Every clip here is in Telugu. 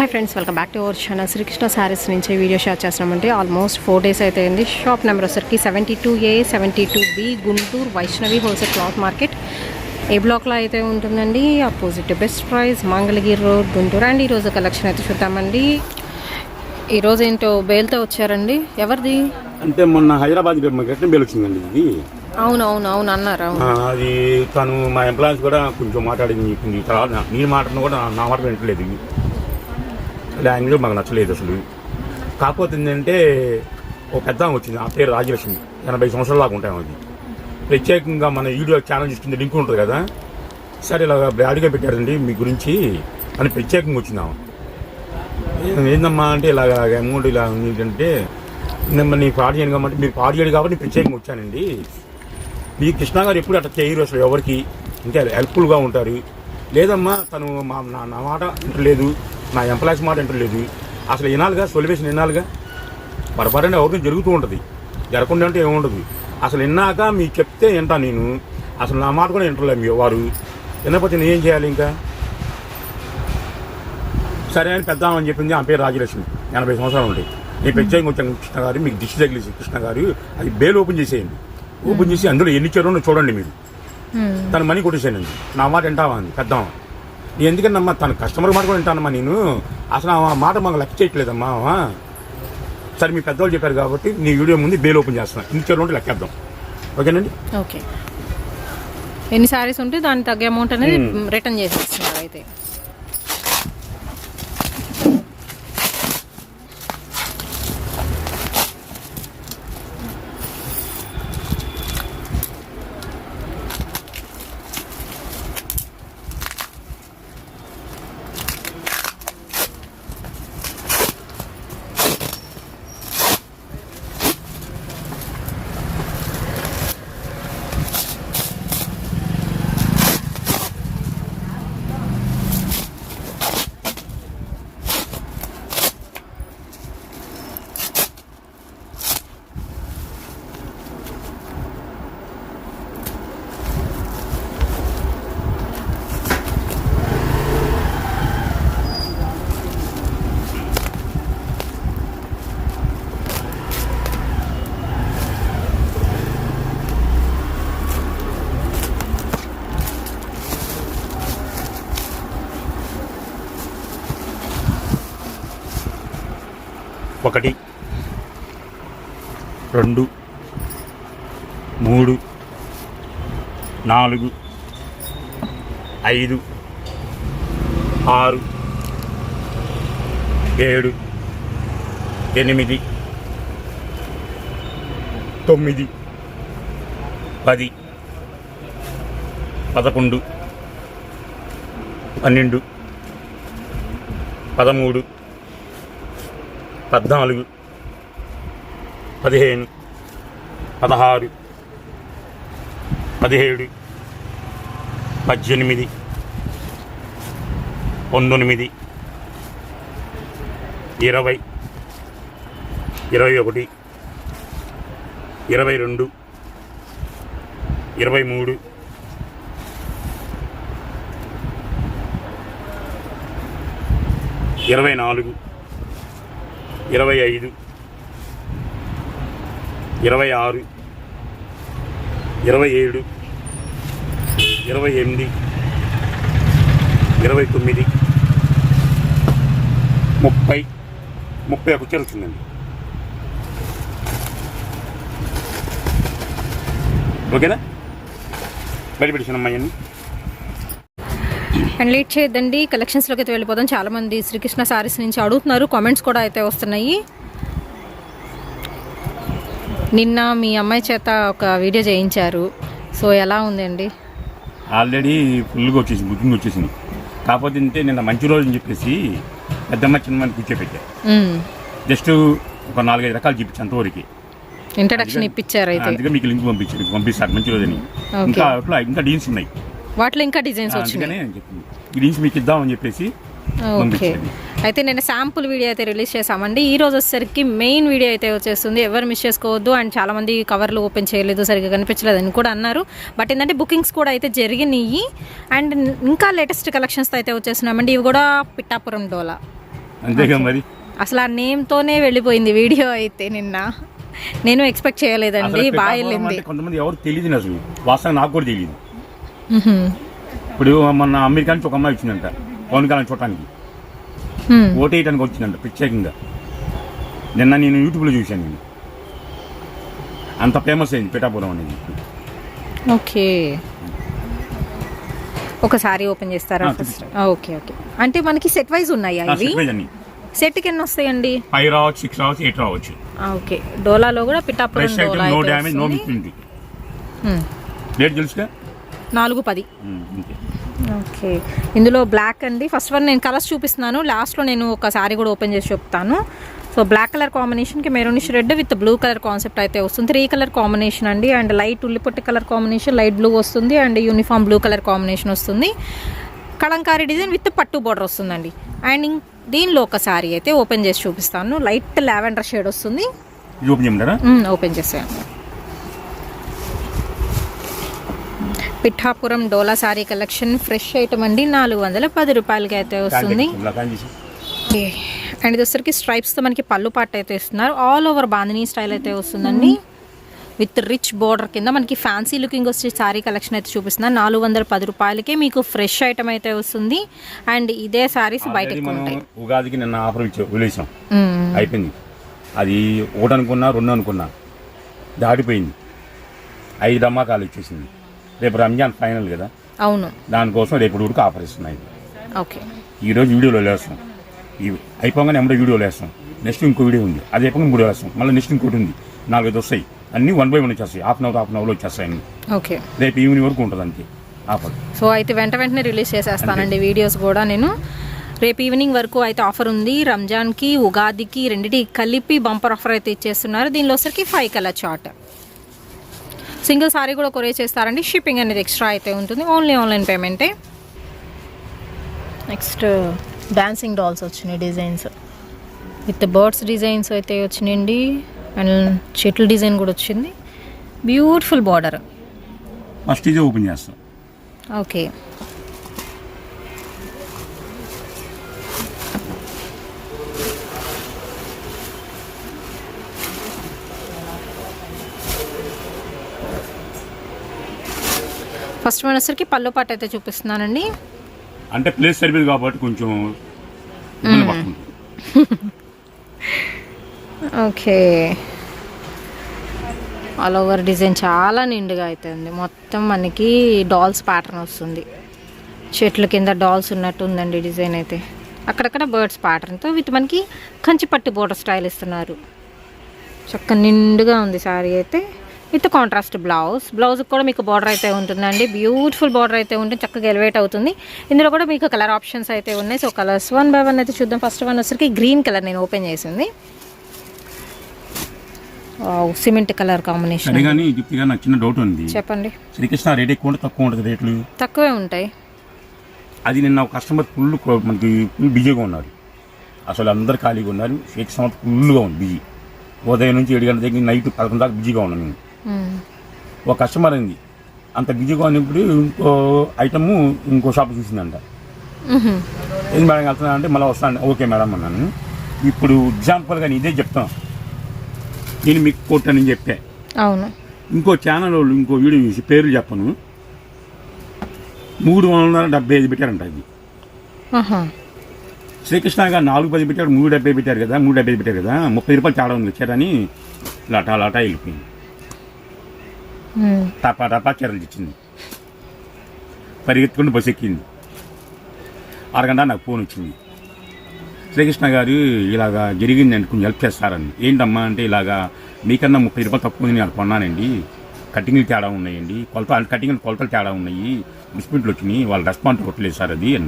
Hi friends welcome back to our channel Srikrishna saris నుంచి వీడియో షేర్ చేస్తున్నామంటే ఆల్మోస్ట్ ఫోర్ డేస్ అయితే అయింది షాప్ నెంబర్ వచ్చరికి seventy two A seventy two B Guntur Vaishnavi wholesale cloth market A బ్లాక్లో అయితే ఉంటుందండి? Opposite Best Price Mangalagiri road Guntur and ఈరోజు కలెక్షన్ అయితే చూద్దామండి. ఈరోజు ఏంటో బేల్తో వచ్చారండి? ఎవరిది? అంటే మొన్న హైదరాబాద్ బేల్ వచ్చిందండి ఇది. అవును అవును అవును అన్నారు అది తను మా ఎంప్లాయీస్ కూడా కొంచెం మాట్లాడింది తర్వాత నా- నీ మాటను కూడా నా మాట వింటలేదు లాంగ్వేజ్ మాకు నచ్చలేదు అసలు. కాకపోతే ఏంటంటే ఒక పెద్ద వచ్చింది ఆ పేరు రాజలక్ష్మి. ఎనభై సంవత్సరాల దాకా ఉంటాం అది ప్రత్యేకంగా మన వీడియో ఛానల్ చూస్తుంది లింక్ ఉంటుంది కదా? సరే ఇలా బ్యాడ్గా పెట్టారండి మీ గురించి అని ప్రత్యేకంగా వచ్చిందాము ఏందమ్మా అంటే ఇలాగ అమౌంట్ ఇలా ఏంటంటే అంటే నీ పాడు చేయను కాబట్టి మీరు పాడు చేయడు కాబట్టి ప్రత్యేకంగా వచ్చానండి. మీ కృష్ణ గారు ఎప్పుడు అట్లా చేయరు అసలు ఎవరికి? ఇంకా హెల్ప్ఫుల్గా ఉంటారు. లేదమ్మా తను మా నా మాట లేదు నా ఎంప్లాయీస్ మాట వింటలేదు అసలు వినాలిగా సొల్యూషన్ వినాలిగా పొరపాటున ఎవరికి జరుగుతూ ఉంటుంది. జరగకుండా అంటే ఏముండదు అసలు విన్నాక మీకు చెప్తే వింటా నేను? అసలు నా మాట కూడా వింటలేదు మీ వారు. వినకపోతే నేను ఏం చేయాలి ఇంకా? సరే అని పెద్ద అని చెప్పింది ఆ పేరు రాజలక్ష్మి. ఎనభై సంవత్సరాలు ఉంటాయి నేను ప్రత్యేకంగా వచ్చాను కృష్ణ గారు మీకు దిష్టి తగిలేసి కృష్ణ గారు. అది బేల్ ఓపెన్ చేసేయండి. ఓపెన్ చేసి అందులో ఎన్ని ఇచ్చారో చూడండి మీరు. తన మనీ కొట్టేసానండి నా మాట వింటావా అంది పెద్దమ్మ నేను ఎందుకన్నమ్మా తన కస్టమర్ మాట కూడా వింటానమ్మా నేను. అసలు ఆ మాట మాకు లెక్క చేయట్లేదమ్మా. సరే మీ పెద్దవాళ్ళు చెప్పారు కాబట్టి నీ వీడియో ముందు బేల్ ఓపెన్ చేస్తాను ఇన్ని ఇచ్చారు ఉంటే లెక్కేద్దాం. ఓకేనండి? ఓకే. ఎన్ని సారీస్ ఉంటే దానికి తగ్గ అమౌంట్ అనేది రిటర్న్ చేసేస్తున్నారు అయితే ఒకటి రెండు మూడు నాలుగు ఐదు ఆరు ఏడు ఎనిమిది తొమ్మిది పది పదకొండు పన్నెండు పదమూడు పద్నాలుగు పదిహేను పదహారు పదిహేడు పద్దెనిమిది పంతొమ్మిది ఇరవై ఇరవై ఒకటి ఇరవై రెండు ఇరవై మూడు ఇరవై నాలుగు ఇరవై ఐదు ఇరవై ఆరు ఇరవై ఏడు ఇరవై ఎనిమిది ఇరవై తొమ్మిది ముప్పై ముప్పై ఒకటి వెళ్తుందండి ఓకేనా? బయట అండ్ లేట్ చేయొద్దండి కలెక్షన్స్లోకి అయితే వెళ్ళిపోదాం. చాలామంది శ్రీకృష్ణ సారీస్ నుంచి అడుగుతున్నారు. కామెంట్స్ కూడా అయితే వస్తున్నాయి. నిన్న మీ అమ్మాయి చేత ఒక వీడియో చేయించారు. సో ఎలా ఉందండి? ఆల్రెడీ ఫుల్గా వచ్చేసింది బుకింగ్ వచ్చేసింది. కాకపోతే ఏంటంటే నిన్న మంచి రోజు అని చెప్పేసి పెద్దమ్మ చిన్నమ్మని కూర్చోపెట్టా. జస్ట్ ఒక నాలుగైదు రకాలు చూపించాను అంతవరకు. ఇంట్రడక్షన్ ఇప్పించారు అయితే. అందుకే మీకు లింక్ పంపించారు పంపిస్తారు మంచి రోజని Okay. ఇంకా ఇంకా డీన్స్ ఉన్నాయి. వాటిలో ఇంకా డిజైన్స్ నేను చెప్పింది ఈ డీన్స్ మీకు ఇద్దామని చెప్పేసి ఓకే. అయితే నేను శాంపుల్ వీడియో అయితే రిలీజ్ చేసామండి ఈ రోజు వచ్చేసరికి మెయిన్ వీడియో అయితే వచ్చేస్తుంది. ఎవరు మిస్ చేసుకోవద్దు అండ్ చాలా మంది కవర్లు ఓపెన్ చేయలేదు సరిగ్గా కనిపించలేదు అని కూడా అన్నారు. బట్ ఏంటంటే బుకింగ్స్ కూడా అయితే జరిగినాయి. అండ్ ఇంకా లేటెస్ట్ కలెక్షన్స్ అయితే వచ్చేస్తున్నామండి. ఇవి కూడా పిట్టాపురం డోలా. అంతేగా మరి? అసలు ఆ నేమ్తోనే వెళ్ళిపోయింది వీడియో అయితే నిన్న. నేను ఎక్స్పెక్ట్ చేయలేదండి. బాగా పిఠాపురం వెళ్ళింది. అంటే కొంతమంది ఎవరు తెలియదు అసలు. వాస్తవం నాకు కూడా తెలియదు. మ్హూ. ఇప్పుడు మొన్న అమెరికా నుంచి ఒక అమ్మాయి వచ్చిందంట. పవన్ కళ్యాణ్ చూడటానికి. మ్. ఓటేయడానికి వచ్చిందంట ప్రత్యేకంగా. నిన్న నేను యూట్యూబ్లో చూశాను నేను. అంత ఫేమస్ అయింది పిఠాపురం అనేది. ఓకే. ఒకసారి ఓపెన్ చేస్తారా? Okay okay. అంటే మనకి సెట్ వైజ్ ఉన్నాయా ఇవి? సెట్కి ఎన్ని వస్తాయండి? ఫైవ్ రావచ్చు సిక్స్ రావచ్చు ఎయిట్ రావచ్చు. ఓకే. డోలాలో కూడా Pithapuram Dola no damage no వస్తుంది. మిస్ప్రింట్ మ్. రేట్ తెలుసుగా? నాలుగు పది. ఓకే. ఇందులో బ్లాక్ అండి. ఫస్ట్ వన్ నేను కలర్స్ చూపిస్తున్నాను. లాస్ట్లో నేను ఒక సారీ కూడా ఓపెన్ చేసి చెప్తాను. సో బ్లాక్ కలర్ కాంబినేషన్కి maroonish red with blue colour concept అయితే వస్తుంది. త్రీ కలర్ కాంబినేషన్ అండి. అండ్ లైట్ ఉల్లిపొట్టి కలర్ కాంబినేషన్ లైట్ బ్లూ వస్తుంది. And uniform blue colour combination వస్తుంది. కలంకారీ డిజైన్ విత్ పట్టు బోర్డర్ వస్తుందండి. అండ్ దీనిలో ఒక సారీ అయితే ఓపెన్ చేసి చూపిస్తాను. లైట్ లావెండర్ షేడ్ వస్తుంది. ఓపెన్ ఓపెన్ చేసేయండి. Pithapuram Dola sari collection fresh item అండి. నాలుగు వందల పది రూపాయలకి అయితే వస్తుంది. అండ్ ఇది వచ్చరికి స్ట్రైప్స్తో మనకి పళ్ళు పాట అయితే ఇస్తున్నారు. ఆల్ ఓవర్ బాందినీ స్టైల్ అయితే వస్తుందండి. విత్ రిచ్ బోర్డర్ కింద మనకి ఫ్యాన్సీ లుకింగ్ వచ్చే సారీ కలెక్షన్ అయితే చూపిస్తున్నారు. నాలుగు వందల పది రూపాయలకే మీకు ఫ్రెష్ ఐటమ్ అయితే వస్తుంది. అండ్ ఇదే సారీస్ బయట ఉగాదికి నిన్న ఆఫర్ ఇచ్చా. అయిపోయింది. అది ఒకటి అనుకున్నా రెండు అనుకున్నా. దాటిపోయింది. ఐదు అమ్మకాలు ఇచ్చేసింది. రేపు రంజాన్ ఫైనల్ కదా? అవును. దానికోసం రేపు ఉడికి ఆఫర్ ఇస్తున్నాయి ఓకే. ఈరోజు వీడియోలో వేస్తాం ఇవి అయిపోగానే ఎమ్మడే వీడియోలో వేస్తాం నెక్స్ట్ ఇంకో వీడియో ఉంది. అది అయిపోగా ఇంకో వేస్తాం మళ్ళీ నెక్స్ట్ ఇంకోటి ఉంది. నాలుగైదు వస్తాయి. అన్నీ వన్ బై వన్ వచ్చేస్తాయి. Half an hour half an అవర్లో వచ్చేస్తాయి ఓకే. రేపు ఈవినింగ్ వరకు ఉంటుంది అంతే. ఆఫర్ సో అయితే వెంట వెంటనే రిలీజ్ చేసేస్తానండి వీడియోస్ కూడా నేను. రేపు ఈవినింగ్ వరకు అయితే ఆఫర్ ఉంది. రంజాన్కి ఉగాదికి రెండిటి కలిపి బంపర్ ఆఫర్ అయితే ఇచ్చేస్తున్నారు. దీనిలో వచ్చరికి five colour chart. Single sari కూడా కొరే చేస్తారండి. షిప్పింగ్ అనేది ఎక్స్ట్రా అయితే ఉంటుంది. ఓన్లీ ఆన్లైన్ పేమెంటే నెక్స్ట్ డాన్సింగ్ డాల్స్ వచ్చినాయి డిజైన్స్ విత్ బర్డ్స్ డిజైన్స్ అయితే వచ్చినాయండి. అండ్ చెట్ల డిజైన్ కూడా వచ్చింది. బ్యూటిఫుల్ బార్డర్ ఫస్ట్ ఇదే ఓపెన్ చేస్తాం. ఓకే ఫస్ట్ వచ్చరికి పళ్ళు పాట అయితే చూపిస్తున్నానండి. అంటే ప్లేస్ సరిపోదు కాబట్టి కొంచెం ఓకే. ఆల్ ఓవర్ డిజైన్ చాలా నిండుగా అయితే ఉంది మొత్తం మనకి డాల్స్ ప్యాటర్న్ వస్తుంది. చెట్ల కింద డాల్స్ ఉన్నట్టు ఉందండి డిజైన్ అయితే. అక్కడక్కడ బర్డ్స్ ప్యాటర్న్తో విత్ మనకి కంచిపట్టి బోర్డర్ స్టైల్ ఇస్తున్నారు. చక్క నిండుగా ఉంది సారీ అయితే. With contrast blouse. బ్లౌజ్ కూడా మీకు బార్డర్ అయితే ఉంటుందండి. బ్యూటిఫుల్ బార్డర్ అయితే ఉంటుంది. చక్కగా ఎలివేట్ అవుతుంది. ఇందులో కూడా మీకు కలర్ ఆప్షన్స్ అయితే ఉన్నాయి. So colours one by one అయితే చూద్దాం. ఫస్ట్ వన్ వచ్చరికి గ్రీన్ కలర్ నేను ఓపెన్ చేసింది. Cement colour combination. కానీ దీప్తిగా నాకు చిన్న డౌట్ ఉంది. చెప్పండి. శ్రీకృష్ణ రేట్ ఎక్కువ తక్కువ ఉంటుంది రేట్లు? తక్కువే ఉంటాయి. అది నిన్న ఒక కస్టమర్ ఫుల్ మనకి ఫుల్ బిజీగా ఉన్నారు. అసలు అందరు ఖాళీగా ఉన్నారు. శ్రీకృష్ణ ఫుల్గా ఉంది. బిజీ ఉదయం నుంచి ఏడు గంటల దగ్గర నైట్ పదకొండు దాకా బిజీగా ఉన్నాను నేను. ఒక కస్టమర్ అయింది. అంత బిజీగా ఉన్నప్పుడు ఇంకో ఐటమ్ ఇంకో షాప్ చూసిందంట. ఏం మేడం వెళ్తున్నా అంటే మళ్ళీ వస్తాను ఓకే మేడం అన్నాను. ఇప్పుడు ఎగ్జాంపుల్గా ఇదే చెప్తాను నేను మీకు కొట్టానని చెప్పా. అవును. ఇంకో ఛానల్ వాళ్ళు ఇంకో వీడియో చూసి పేర్లు చెప్పను. మూడు వందల డెబ్బై ఐదు పెట్టారంట ఇది. ఆహా. శ్రీకృష్ణ గారు నాలుగు పది పెట్టారు మూడు డెబ్బై పెట్టారు కదా మూడు డెబ్బై పెట్టారు కదా ముప్పై రూపాయలు తేడా ఉంది వచ్చారని లాటా లాటా వెళ్ళిపోయింది. టపా టపా చీరలు ఇచ్చింది పరిగెత్తుకుంటూ బస్సు ఎక్కింది. అరగంట నాకు ఫోన్ వచ్చింది. శ్రీకృష్ణ గారు ఇలాగా జరిగింది అంటే కొంచెం హెల్ప్ చేస్తారని. ఏంటమ్మా అంటే ఇలాగా మీకన్నా ముప్పై రూపాయలు తక్కువ ఉంది నేను కొన్నానండి. కటింగ్లు తేడా ఉన్నాయండి. కొలత కటింగ్ కొలతలు తేడా ఉన్నాయి. డిస్ప్యూట్లు వచ్చినాయి. వాళ్ళు రెస్పాన్స్ కొట్టలేదు సార్ అది. అని.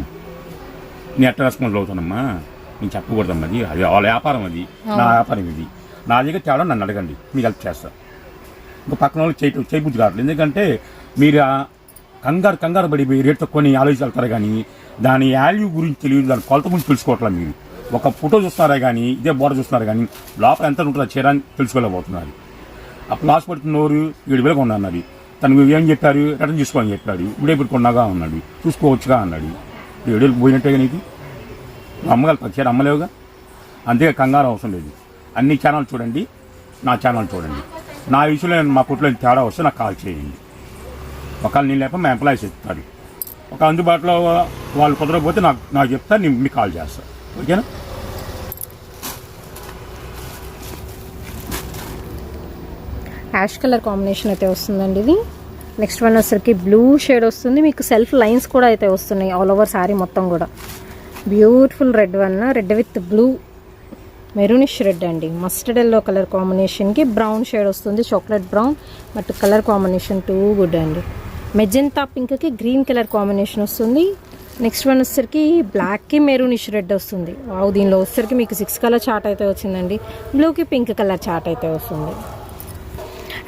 నేను ఎట్లా రెస్పాన్స్ అవుతానమ్మా? నేను చెప్పకూడదమ్మా అది. అది వాళ్ళ వ్యాపారం అది. నా వ్యాపారం ఇది. నా దగ్గర తేడా నన్ను అడగండి. మీకు హెల్ప్ చేస్తా. ఇంకా పక్కన వాళ్ళు చేయ చేయబుద్ధి కావట్లేదు ఎందుకంటే మీరు కంగారు కంగారు పడి రేట్ తక్కువని ఆలోచించారు కానీ దాని వాల్యూ గురించి తెలియదు. దాని కొలత గురించి తెలుసుకోవట్లేదు మీరు. ఒక ఫోటో చూస్తున్నారా కానీ ఇదే బోర్డర్ చూస్తున్నారు కానీ లోపల ఎంత ఉంటుందో చీర అని తెలుసుకోలేకపోతున్నారు అప్పుడు లాస్ట్ పడుతున్నవారు ఏడు వేలకు ఉన్నది తనకు ఏం చెప్పారు? రిటర్న్ చూసుకోమని చెప్పాడు. ఇప్పుడే పెట్టుకున్నాగా అన్నాడు. చూసుకోవచ్చుగా అన్నాడు. ఏడు వేలు పోయినట్టే నీకు? నువ్వు చీర అమ్మలేవుగా? అంతే కంగారు అవసరం లేదు. అన్ని ఛానల్ చూడండి. నా ఛానల్ చూడండి. నా విషయంలో మా కుట్లో తేడా వస్తే నాకు కాల్ చేయండి. ఒకవేళ నేను లేకపోతే మా ఎంప్లాయీస్ చెప్తారు. ఒక అందుబాటులో వాళ్ళు కుదరకపోతే నాకు నాకు చెప్తా నేను మీకు కాల్ చేస్తాను ఓకేనా? యాష్ కలర్ కాంబినేషన్ అయితే వస్తుందండి ఇది. నెక్స్ట్ వన్ వచ్చరికి బ్లూ షేడ్ వస్తుంది. మీకు సెల్ఫ్ లైన్స్ కూడా అయితే వస్తున్నాయి. ఆల్ ఓవర్ శారీ మొత్తం కూడా. Beautiful red one red with blue maroonish red అండి. మస్టర్డ్ ఎల్లో కలర్ కాంబినేషన్కి బ్రౌన్ షేడ్ వస్తుంది chocolate brown but colour combination too good అండి. మెజెంతా పింక్కి గ్రీన్ కలర్ కాంబినేషన్ వస్తుంది. నెక్స్ట్ వన్ వచ్చేసరికి బ్లాక్కి మెరూనిష్ రెడ్ వస్తుంది. వావ్ దీనిలో వచ్చేసరికి మీకు సిక్స్ కలర్ చార్ట్ అయితే వచ్చిందండి. బ్లూకి పింక్ కలర్ చార్ట్ అయితే వస్తుంది.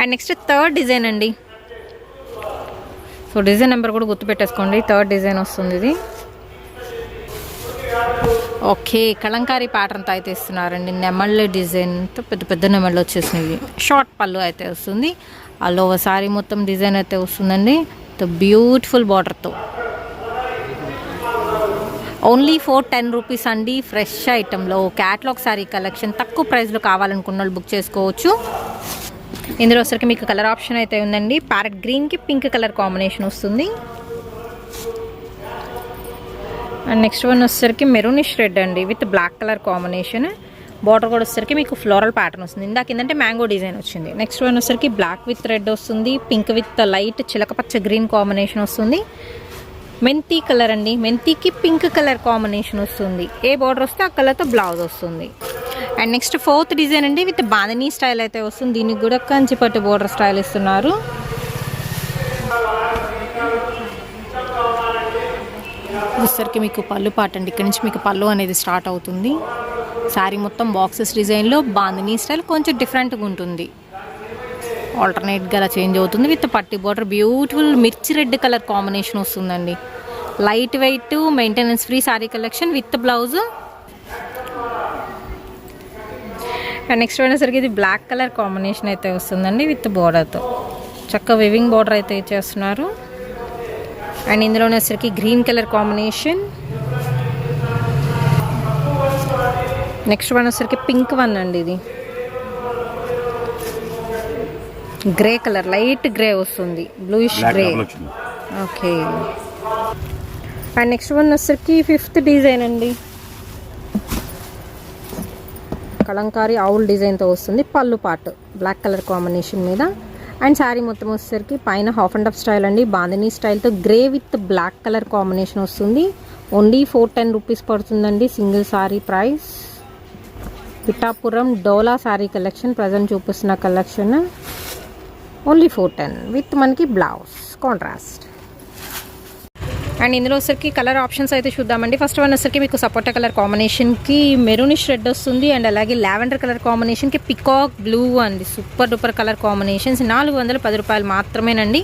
అండ్ నెక్స్ట్ థర్డ్ డిజైన్ అండి. సో డిజైన్ నెంబర్ కూడా గుర్తుపెట్టేసుకోండి. థర్డ్ డిజైన్ వస్తుంది ఇది. ఓకే కలంకారీ ప్యాటర్న్తో అయితే ఇస్తున్నారండి. నెమళ్ళ డిజైన్తో పెద్ద పెద్ద నెమళ్ళు వచ్చేసినవి. షార్ట్ పళ్ళు అయితే వస్తుంది. అల్లో ఒకసారి మొత్తం డిజైన్ అయితే వస్తుందండి. బ్యూటిఫుల్ బార్డర్తో ఓన్లీ ఫోర్ టెన్ రూపీస్ అండి. ఫ్రెష్ ఐటెంలో క్యాట్లాగ్ సారీ కలెక్షన్ తక్కువ ప్రైస్లో కావాలనుకున్న వాళ్ళు బుక్ చేసుకోవచ్చు. ఇందులో వచ్చరికి మీకు కలర్ ఆప్షన్ అయితే ఉందండి. ప్యారెట్ గ్రీన్కి పింక్ కలర్ కాంబినేషన్ వస్తుంది. అండ్ నెక్స్ట్ వన్ వచ్చేసరికి మెరూనిష్ రెడ్ అండి with black colour combination border కూడా వచ్చేసరికి మీకు ఫ్లోరల్ ప్యాటర్న్ వస్తుంది. ఇందాక ఏంటంటే మ్యాంగో డిజైన్ వచ్చింది. నెక్స్ట్ వన్ వచ్చేసరికి బ్లాక్ విత్ రెడ్ వస్తుంది పింక్ విత్ లైట్ చిలకపచ్చ గ్రీన్ కాంబినేషన్ వస్తుంది. మెంతి కలర్ అండి మెంతికి పింక్ కలర్ కాంబినేషన్ వస్తుంది. ఏ బార్డర్ వస్తే ఆ కలర్తో బ్లౌజ్ వస్తుంది. అండ్ నెక్స్ట్ ఫోర్త్ డిజైన్ అండి విత్ బాందనీ స్టైల్ అయితే వస్తుంది. దీనికి కూడా కంచిపట్టు బోర్డర్ స్టైల్ ఇస్తున్నారు. వచ్చేసరికి మీకు పళ్ళు పాట అండి ఇక్కడ నుంచి మీకు పళ్ళు అనేది స్టార్ట్ అవుతుంది. శారీ మొత్తం బాక్సెస్ డిజైన్లో బాందినీ స్టైల్ కొంచెం డిఫరెంట్గా ఉంటుంది. ఆల్టర్నేట్గా అలా చేంజ్ అవుతుంది. విత్ పట్టి బార్డర్ బ్యూటిఫుల్ మిర్చి రెడ్ కలర్ కాంబినేషన్ వస్తుందండి. Light weight maintenance free sari collection with blouse next వచ్చేసరికి ఇది బ్లాక్ కలర్ కాంబినేషన్ అయితే వస్తుందండి విత్ బోర్డర్తో చక్క వివింగ్ బోర్డర్ అయితే ఇచ్చేస్తున్నారు అండ్ ఇందులో వచ్చేసరికి green colour combination. Next one వచ్చేసరికి పింక్ వన్ అండి ఇది. గ్రే కలర్ లైట్ గ్రే వస్తుంది bluish grey okay. And next one వచ్చేసరికి ఫిఫ్త్ డిజైన్ అండి. కలంకారీ ఆవుల్ డిజైన్తో వస్తుంది పళ్ళు పాటు బ్లాక్ కలర్ కాంబినేషన్ మీద. అండ్ శారీ మొత్తం వచ్చేసరికి పైన హాఫ్ అండ్ హాఫ్ స్టైల్ అండి. Bandhani స్టైల్తో grey with black colour combination వస్తుంది. ఓన్లీ ఫోర్ టెన్ రూపీస్ పడుతుందండి single sari price Pithapuram Dola sari collection present చూపిస్తున్న collection only four ten with మనకి బ్లౌజ్ కాంట్రాస్ట్ అండ్ ఇందులో వచ్చరికి కలర్ ఆప్షన్స్ అయితే చూద్దామండి. ఫస్ట్ వన్ వచ్చరికి మీకు సపోటా కలర్ కాంబినేషన్కి మెరూనిష్ రెడ్ వస్తుంది అండ్ అలాగే లావెండర్ కలర్ కాంబినేషన్కి పికాక్ బ్లూ అండి. సూపర్ డూపర్ కలర్ కాంబినేషన్స్ నాలుగు వందల పది రూపాయలు మాత్రమేనండి.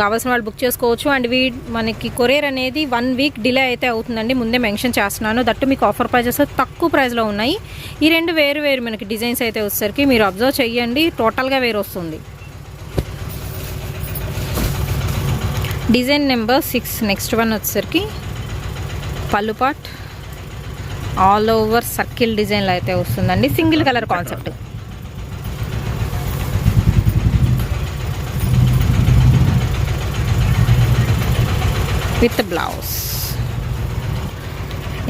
కావాల్సిన వాళ్ళు బుక్ చేసుకోవచ్చు. అండ్ వీ మనకి కొరియర్ అనేది వన్ వీక్ డిలే అయితే అవుతుందండి. ముందే మెన్షన్ చేస్తున్నాను. దట్టు మీకు ఆఫర్ ప్రైజెస్ తక్కువ ప్రైస్లో ఉన్నాయి. ఈ రెండు వేరు వేరు మనకి డిజైన్స్ అయితే వచ్చేసరికి మీరు అబ్జర్వ్ చేయండి టోటల్గా వేరు వస్తుంది. Design number six next one వచ్చేసరికి పళ్ళు పాట్ ఆల్ ఓవర్ సర్కిల్ డిజైన్లో అయితే వస్తుందండి. Single colour concept with blouse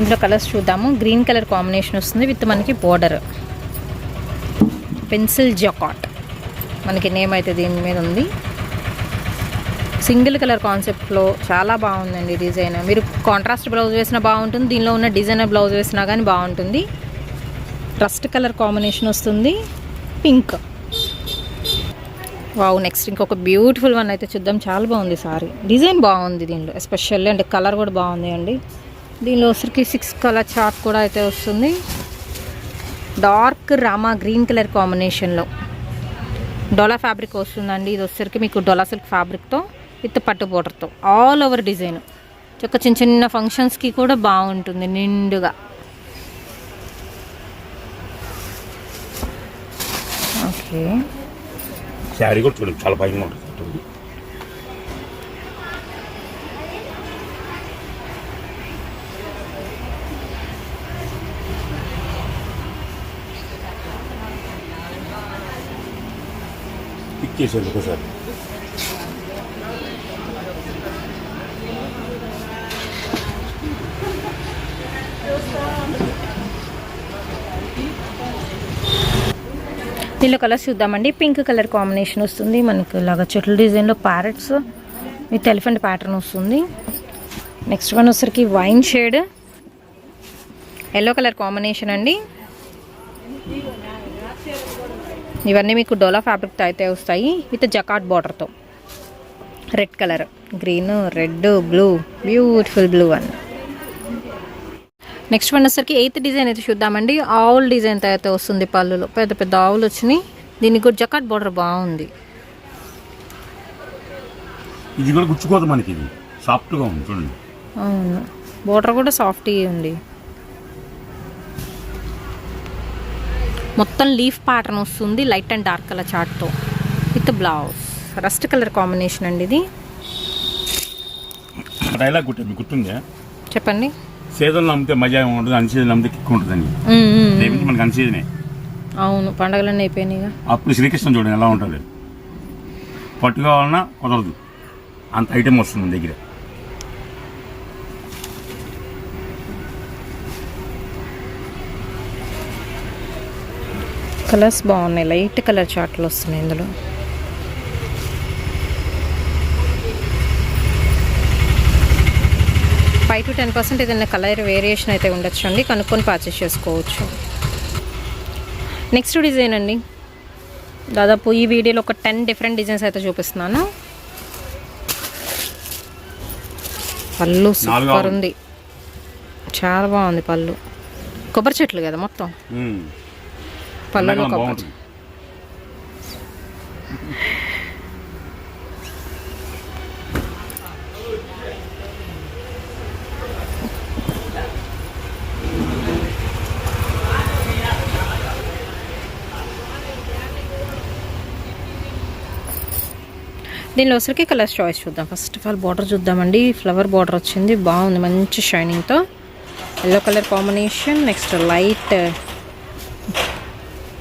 ఇందులో కలర్స్ చూద్దాము. గ్రీన్ కలర్ కాంబినేషన్ వస్తుంది విత్ మనకి బోర్డర్ పెన్సిల్ జకాట్ మనకి నేమ్ అయితే దీని మీద ఉంది. సింగిల్ కలర్ కాన్సెప్ట్లో చాలా బాగుందండి డిజైన్. మీరు కాంట్రాస్ట్ బ్లౌజ్ వేసినా బాగుంటుంది దీనిలో ఉన్న డిజైనర్ బ్లౌజ్ వేసినా కానీ బాగుంటుంది. ట్రస్ట్ కలర్ కాంబినేషన్ వస్తుంది. పింక్. వావ్ నెక్స్ట్ ఇంకొక బ్యూటిఫుల్ వన్ అయితే చూద్దాం. చాలా బాగుంది సారీ. డిజైన్ బాగుంది దీనిలో ఎస్పెషల్లీ అంటే కలర్ కూడా బాగుంది అండి దీనిలో వచ్చరికి సిక్స్ కలర్ చార్ట్ కూడా అయితే వస్తుంది. డార్క్ రామా గ్రీన్ కలర్ కాంబినేషన్లో. డొలా ఫ్యాబ్రిక్ వస్తుందండి. ఇది వచ్చరికి మీకు డొలా సిల్క్ ఫ్యాబ్రిక్తో విత్ పట్టు బోర్డర్తో. ఆల్ ఓవర్ డిజైన్ ఒక చిన్న చిన్న ఫంక్షన్స్కి కూడా బాగుంటుంది నిండుగా. ఓకే. శారీ కూడా చూడండి చాలా భయంగా ఉంటుంది పిక్ చేసేందుకు సార్ దీనిలో కలర్స్ చూద్దామండి. పింక్ కలర్ కాంబినేషన్ వస్తుంది. మనకు ఇలాగ చెట్ల డిజైన్లో ప్యారెట్స్ విత్ ఎలిఫెంట్ ప్యాటర్న్ వస్తుంది. నెక్స్ట్ వన్ వచ్చరికి wine shade. Yellow colour combination అండి. ఇవన్నీ మీకు డోలా ఫ్యాబ్రిక్తో అయితే వస్తాయి. విత్ జకాట్ బార్డర్తో red colour. Green red blue beautiful blue అండి నెక్స్ట్ వన్ ఎయిత్ డిజైన్ అయితే చూద్దామండి. ఆవుల్ డిజైన్ అయితే వస్తుంది పళ్ళులో. పెద్ద పెద్ద ఆవులు వచ్చినాయి. దీనికి కూడా జకాట్ బార్డర్ బాగుంది. ఇది కూడా గుచ్చుకోదు మనకి ఇది. సాఫ్ట్గా ఉంది చూడండి. అవును. బార్డర్ కూడా సాఫ్ట్ ఉంది. మొత్తం లీఫ్ ప్యాటర్న్ వస్తుంది light and dark colour చార్ట్తో with blouse. Rust colour combination అండి ఇది. డైలాగ్ గుట్టే మీకు గుర్తుందా? చెప్పండి. సీజన్లో అమ్మితే మజా ఉంటుంది అన్ సీజన్ అమ్మితే కిక్ ఉంటుందని. రేపు మనకి అన్ సీజనే అవును పండగలన్నీ అయిపోయినాయిగా అప్పుడు శ్రీకృష్ణ చూడండి ఎలా ఉంటుంది పట్టు కావాలన్నా కుదరదు. అంత ఐటెం వస్తుంది మన దగ్గర. కలర్స్ బాగున్నాయి లైట్ కలర్ చార్ట్లు వస్తున్నాయి ఇందులో. ఫైవ్ టు టెన్ పర్సెంట్ ఏదైనా కలర్ వేరియేషన్ అయితే ఉండొచ్చు అండి. కనుక్కొని పర్చేస్ చేసుకోవచ్చు. నెక్స్ట్ డిజైన్ అండి. దాదాపు ఈ వీడియోలో ఒక టెన్ డిఫరెంట్ డిజైన్స్ అయితే చూపిస్తున్నాను. పళ్ళు సూపర్. ఉంది. చాలా బాగుంది పళ్ళు. కొబ్బరి చెట్లు కదా మొత్తం. పళ్ళలో ఎండాకాలం కొబ్బరి దీనిలో వచ్చరికి కలర్ చాయిస్ చూద్దాం. ఫస్ట్ ఆఫ్ ఆల్ బార్డర్ చూద్దామండి. ఫ్లవర్ బార్డర్ వచ్చింది. బాగుంది. మంచి షైనింగ్తో yellow colour combination next light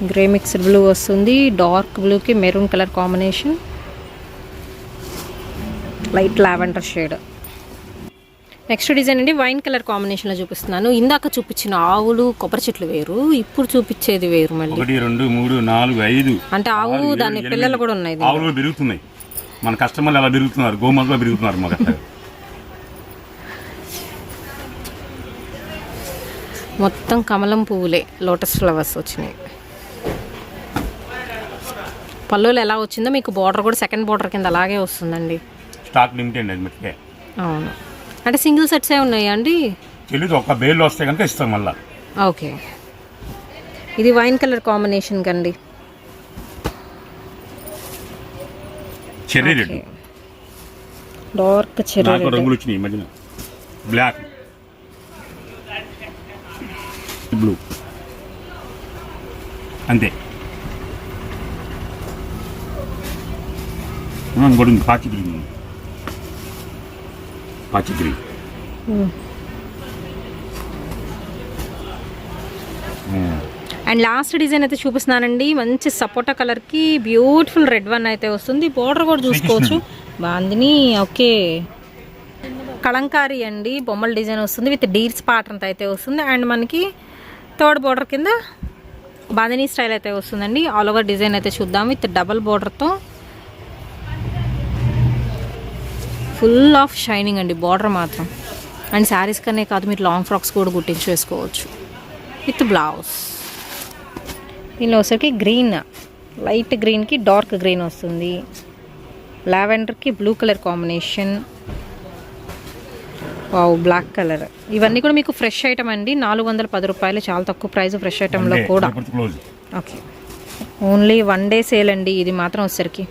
grey mixed blue వస్తుంది. డార్క్ బ్లూకి maroon colour combination light lavender shade next design అండి. వైన్ కలర్ కాంబినేషన్లో చూపిస్తున్నాను. ఇందాక చూపించిన ఆవులు కొబ్బరి చెట్లు వేరు. ఇప్పుడు చూపించేది వేరు మళ్ళీ. ఒకటి రెండు మూడు నాలుగు ఐదు. అంటే ఆవు దాని. పిల్లలు కూడా ఉన్నాయి. ఆవులు పెరుగుతున్నాయి. మన కస్టమర్లు ఎలా పెరుగుతున్నారు గోమాతలో పెరుగుతున్నారు మాకు అట్లా మొత్తం కమలం పువ్వులే లోటస్ ఫ్లవర్స్ వచ్చినాయి. పళ్ళులు ఎలా వచ్చిందో మీకు బార్డర్ కూడా సెకండ్ బార్డర్ కింద అలాగే వస్తుందండి. స్టాక్ లిమిట్ అండి అవును. అంటే సింగిల్ సెట్సే ఉన్నాయా అండి? చెల్లి ఒక బేల్లో వస్తే కనుక ఇస్తాం మళ్ళా. ఓకే. ఇది వైన్ కలర్ కాంబినేషన్ కండి. చెర్రీ రెడ్ డార్క్ చెర్రీ నాకు రంగులు వచ్చినాయి ఈ మధ్యన బ్లాక్ బ్లూ అంతే ఆ, ఇంకోటి ఉంది పాచి గ్రీన్ ఉంది. పాచి గ్రీన్ అండ్ లాస్ట్ డిజైన్ అయితే చూపిస్తున్నానండి. మంచి సపోటా కలర్కి బ్యూటిఫుల్ రెడ్ వన్ అయితే వస్తుంది. బార్డర్ కూడా చూసుకోవచ్చు. బాందిని ఓకే. కలంకారీ అండి. బొమ్మల డిజైన్ వస్తుంది. విత్ డీర్స్ ప్యాటర్న్ అయితే వస్తుంది. అండ్ మనకి థర్డ్ బార్డర్ కింద బాందిని స్టైల్ అయితే వస్తుందండి. ఆల్ ఓవర్ డిజైన్ అయితే చూద్దాం. విత్ డబల్ బార్డర్తో ఫుల్ ఆఫ్ షైనింగ్ అండి బార్డర్ మాత్రం. అండ్ శారీస్ కనే కాదు మీరు లాంగ్ ఫ్రాక్స్ కూడా కుట్టించి వేసుకోవచ్చు. With blouse. దీనిలో వచ్చరికి గ్రీన్ లైట్ గ్రీన్కి డార్క్ గ్రీన్ వస్తుంది. లావెండర్కి blue colour combination. Wow black colour. ఇవన్నీ కూడా మీకు ఫ్రెష్ ఐటమ్ అండి. నాలుగు వందల పది రూపాయలు చాలా తక్కువ ప్రైస్ ఫ్రెష్ ఐటెంలో కూడా. Okay. Only one day sale అండి. ఇది మాత్రం వచ్చరికి